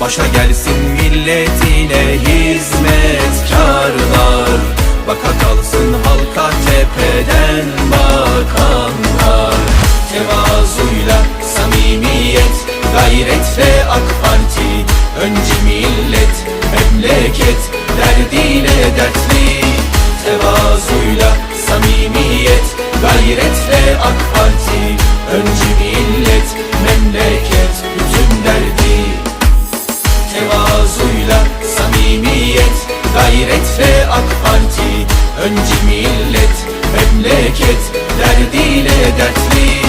Başa gelsin milletine hizmetkarlar. Baka kalsın halka tepeden bakanlar. Tevazuyla samimiyet Gayretle AK Parti. Önce millet memleket Derdiyle dertli. Tevazuyla samimiyet Gayretle AK Parti Gayretle AK Parti Önce millet memleket Derdiyle dertli.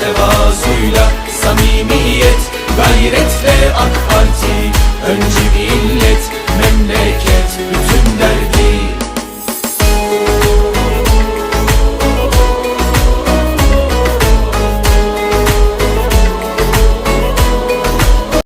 Tevazuyla samimiyet Gayretle AK Parti